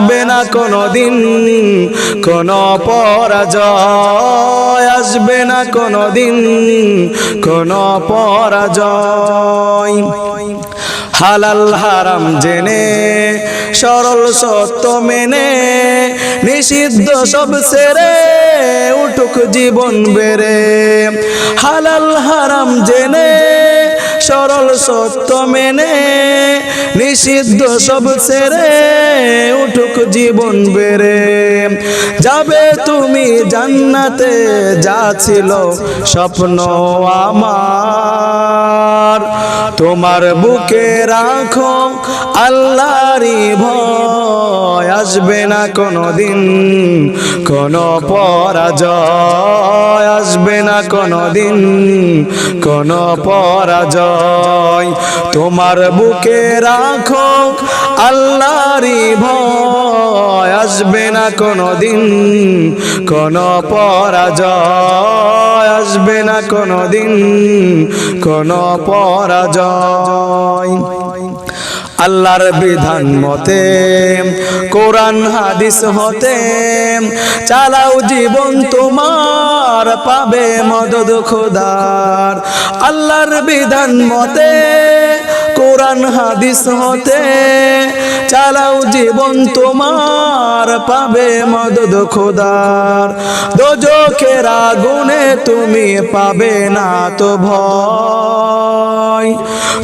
আসবে না কোনো দিন কোনো পরাজয় আসবে না কোনো দিন কোনো পরাজয়। হালাল হারাম জেনে, সরল সত্য মেনে, নিষিদ্ধ সব সেরে উঠুক জীবন বেড়ে। হালাল হারাম জেনে, সরল সত্য মেনে নিষিদ্ধ সব সেরে উঠুক জীবন বেড়ে। যাবে তুমি জান্নাতে, যা ছিল স্বপ্ন আমার। তোমার বুকে রাখো আল্লাহরই ভয়, আসবে না কোনো দিন কোনো পরাজয়, আসবে না কোনো দিন কোনো পরাজয়। তোমার বুকে রাখো, আল্লাহরই ভয়। আসবে না কোনো দিন কোনো পরাজয়। আসবে না কোনো দিন কোনো পরাজয়। আল্লাহর বিধান মতে, কোরআন, হাদিস হতে, চালাও জীবন তোমার, পাবে মদদ খোদার। আল্লাহর বিধান মতে, কোরআন, হাদিস হতে, চালাও জীবন তোমার, পাবে মদদ খোদার। দোজখের আগুনে তুমি পাবে না তো ভয়।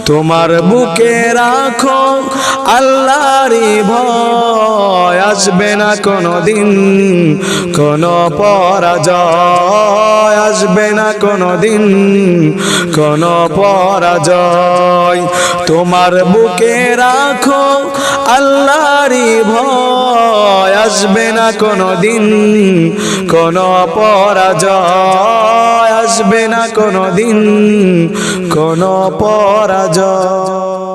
তোমার বুকে রাখো, আল্লাহরই ভয়। আসবে না কোনো দিন কোনো পরাজয়। আসবে না কোনো দিন কোনো পরাজয়। তোমার বুকে রাখো, আল্লাহরই ভয়। আসবে না কোনো দিন কোনো পরাজয় আসবে না কোনো দিন কোনো পরাজয়।